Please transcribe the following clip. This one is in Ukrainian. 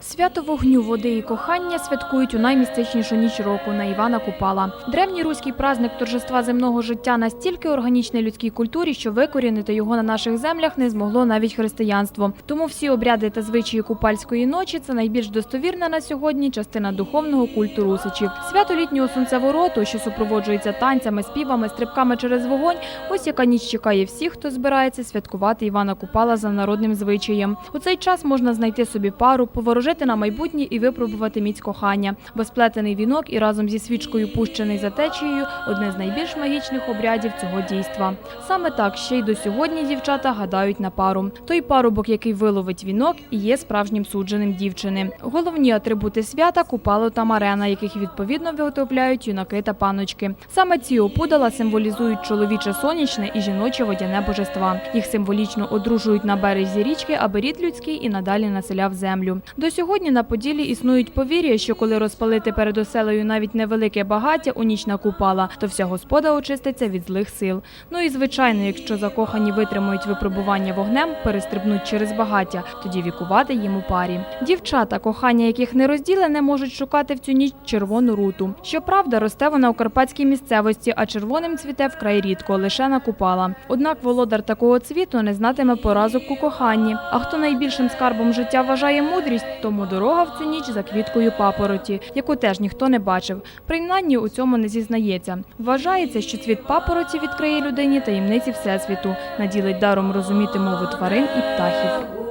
Свято вогню, води і кохання святкують у наймістичнішу ніч року на Івана Купала. Древній руський праздник торжества земного життя настільки органічний людській культурі, що викорінити його на наших землях не змогло навіть християнство. Тому всі обряди та звичаї купальської ночі це найбільш достовірна на сьогодні частина духовного культу русичів. Свято літнього сонцевороту, що супроводжується танцями, співами, стрибками через вогонь. Ось яка ніч чекає всіх, хто збирається святкувати Івана Купала за народним звичаєм. У цей час можна знайти собі пару, поворожити на майбутнє і випробувати міць кохання. Бо сплетений вінок і разом зі свічкою пущений за течією одне з найбільш магічних обрядів цього дійства. Саме так ще й до сьогодні дівчата гадають на пару. Той парубок, який виловить вінок, і є справжнім судженим дівчини. Головні атрибути свята купало та марена, яких відповідно виготовляють юнаки та паночки. Саме ці опудала символізують чоловіче сонячне і жіноче водяне божества. Їх символічно одружують на березі річки, аби рід людський і надалі населяв землю. До сьогодні на Поділі існують повір'я, що коли розпалити перед оселею навіть невелике багаття у ніч накупала, то вся господа очиститься від злих сил. Ну і звичайно, якщо закохані витримують випробування вогнем, перестрибнуть через багаття, тоді вікувати їм у парі. Дівчата, кохання яких не розділене, можуть шукати в цю ніч червону руту. Щоправда, росте вона у карпатській місцевості, а червоним цвіте вкрай рідко, лише на купала. Однак володар такого цвіту не знатиме поразок у коханні. А хто найбільшим скарбом життя вважає мудрість, тому дорога в цю ніч за квіткою папороті, яку теж ніхто не бачив. Принаймні у цьому не зізнається. Вважається, що цвіт папороті відкриє людині таємниці всесвіту, наділить даром розуміти мову тварин і птахів.